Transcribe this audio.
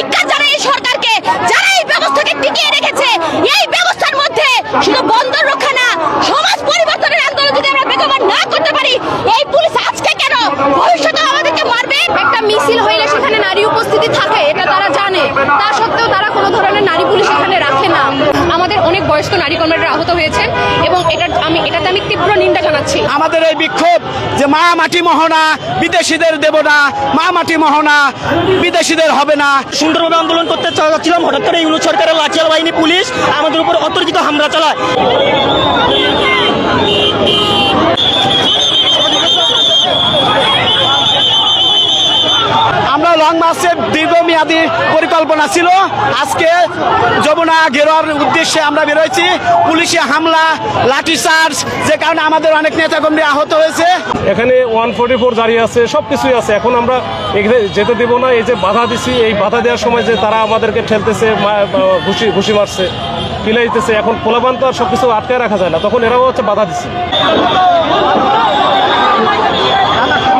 ধিক্কার জানাই এই সরকারকে, যারা এই ব্যবস্থাকে টিকিয়ে রেখেছে, এই ব্যবস্থার মধ্যে শুধু বন্দর রক্ষা না, সমাজ পরিবর্তনের আন্দোলন যদি আমরা বেগবান না করতে পারি, এই পুলিশ আজকে কেন? ভবিষ্যতে আমাদেরকে মারবে? একটা মিছিল হইলে সেখানে নারী উপস্থিতি থাকে, এটা তারা জানে। তা সত্ত্বেও তারা কোনো ধরনের নারী পুলিশ এখানে রাখে না। আমাদের অনেক বয়স্ক নারী কর্মীরা আহত হয়েছেন, এবং এটা আমি, এটাতে আমি তীব্র নিন্দা জানাচ্ছি। আমাদের এই বিক্ষোভ যে মা মাটি মহনা বিদেশিদের দেব না মা মাটি মহনা বিদেশিদের হবে না। সুন্দরভাবে আন্দোলন করতে চাচ্ছিলাম হঠাৎ করে ইউনিট সরকারের লাঠিয়াল বাহিনী পুলিশ আমাদের উপর অতর্কিত হামলা চালায়। আমরা লং মার্চের দীর্ঘমেয়াদী পরিকল্পনা ছিল। আজকে যমুনা ঘেরোয়ার উদ্দেশ্যে আমরা বেরোয়েছি। পুলিশে হামলা, লাঠিচার্জ, যে কারণে আমাদের অনেক নেতাকর্মী আহত হয়েছে। এখানে ওয়ান ফোর্টি ফোর দাঁড়িয়ে আছে সব কিছুই আছে। এখন আমরা এখানে যেতে দেবো না, এই যে বাধা দিছি, এই বাধা দেওয়ার সময় যে তারা আমাদেরকে ঠেলতেছে ঘুষি ঘুষি মারছে, পিলাইতেছে, এখন পোলাপান তো আর সব কিছু আটকায় রাখা যায় না। তখন এরাও হচ্ছে বাধা দিচ্ছে